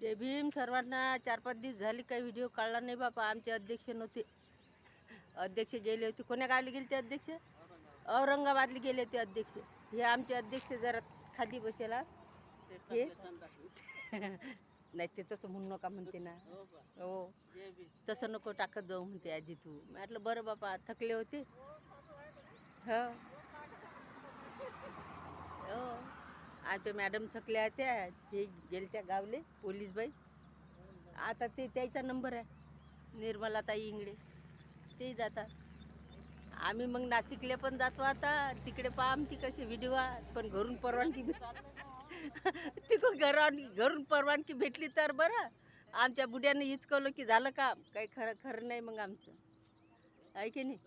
जय भीम सर्वांना. चार पाच दिवस झाले काही व्हिडिओ काढला नाही बापा. आमचे अध्यक्ष नव्हते. अध्यक्ष गेले होते. कोण्या गावले गेले ते अध्यक्ष? औरंगाबादला गेले होते अध्यक्ष. हे आमचे अध्यक्ष जरा खाली बसेला. हे? नाही ते तसं म्हणू नका म्हणते ना. हो तसं नको टाकत जाऊ म्हणते आजी तू. म्हटलं बरं बापा थकले होते. हो हो आमच्या मॅडम थकल्या त्या ते गेले त्या गावले पोलीस बाई. आता ते त्याचा नंबर आहे. निर्मलाताई इंगडे. ते जातात आम्ही मग नाशिकले पण जातो आता. तिकडे पहा आमची कशी व्हिडिओ पण घरून परवानगी भेट तिकडून घरावर घरून परवानगी भेटली तर बरं. आमच्या बुड्यानं हिचकवलं की झालं काम. काही खरं खरं नाही मग आमचं. आहे की नाही?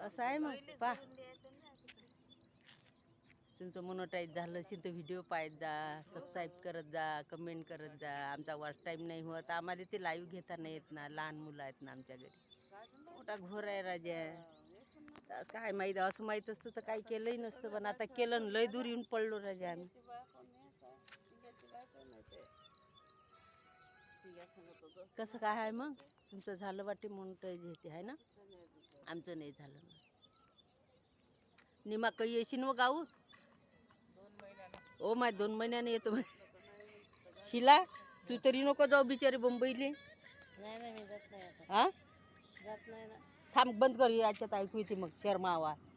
असं आहे मग. पा तुमचं मोनोटाईज झालं असेल तर व्हिडिओ पाहत जा सबस्क्राईब करत जा कमेंट करत जा. आमचा वॉच टाईम नाही होत. आम्हाला ते लाईव्ह घेता नाही येत ना. लहान मुलं आहेत ना आमच्या घरी. मोठा घोर आहे राजा. काय माहीत असं माहीत असतं तर काही केलंही नसतं. पण आता केलं लय दूर येऊन पडलो राजा आम्ही. कसं काय आहे मग? तुमचं झालं वाटे मोनोटाईज येते आहे ना? आमचं नाही झालं निमा काही येशील व गाऊ? ओ माय दोन महिन्याने येतो. शिला तू तरी नको जाऊ बिचारी मुंबईले हा थांब बंद कर याच्यात ऐकू येते मग शर्मा आवाज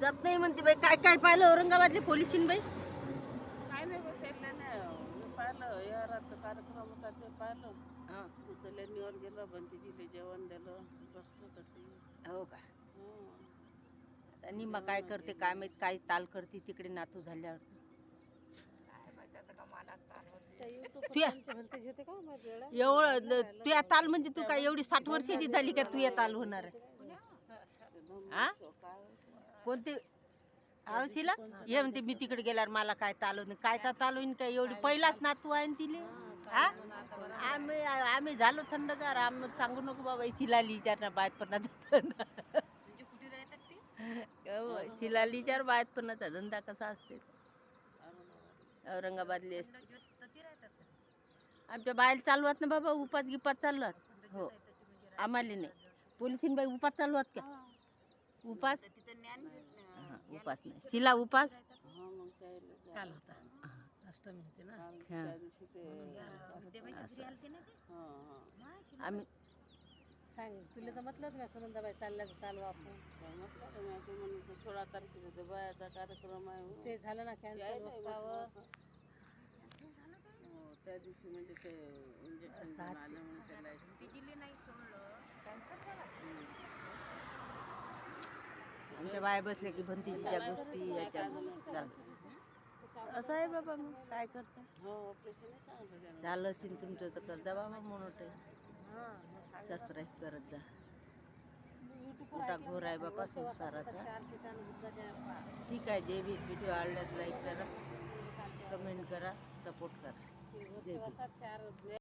जात नाही म्हणते बाई. काय काय पाहिलं औरंगाबादले पोलिसीन बाई काय नाही बघ त्यांना नाही मी पाहिलं यारात कार्यक्रम होता ते पाहिलं. हा, तिथं लेणीवर गेलं जेवण दिलं बसलो तर ते. हो का? हं. आता निमा काय करते काय माहीत काय ताल करते तिकडे नातू झाल्यावर? त्या YouTube तुया- त्यांचे होते का एवढं? एवढं तू या ताल म्हणजे तू काय एवढी साठ वर्षाची झाली का तू या ताल होणार? हा? काय कोणते? आवशीला? ये म्हणते मी तिकडे गेल्यावर मला काय तालव नाही कायचा तालव नाही काय एवढी पहिलाच नातू आहे ना तिले? हा? आम्ही आम्ही झालो थंडगार. आम्ही सांगू नको बाबा ही शिलाली विचार ना बायतपणाचा धंदा. म्हणजे कुठे राहतात ते? हो, धंदा कसा असते? औरंगाबादले असते. आमच्या बाहेर चालू आहेत ना बाबा उपास गिपास चालू आहेत हो. आम्हाला नाही. पोलिसीन बाई उपास चालू आहेत का उपास? हा, उपास नाही. शिला उपास? हा काल होता. अष्टमी होती ना. हा. त्या दिवशी ते हा हा. आम्ही सांग तुला तर म्हटलं होतं सुनंदाबाई चालल्या तर चालू आपण. म्हटलं मी सोळा तारखेला ते बायाचा कार्यक्रम आहे. ते झालं ना कॅन्सर त्या दिवशी म्हणजे ते इंजेक्शन आलं म्हणून त्याला आमच्या बाया बसल्या की भंतीच्या गोष्टी याच्या चाल. असं आहे बाबा मग काय करता? हो ऑपरेशन झालं असेल तुमचं तर करता बाबा म्हणून हां सबस्क्राईब करत जा. मोठा घोर आहे बाबा संसाराचा? ठीक आहे जे भी व्हिडिओ आवडल्यास लाईक करा. कमेंट करा सपोर्ट करा. जय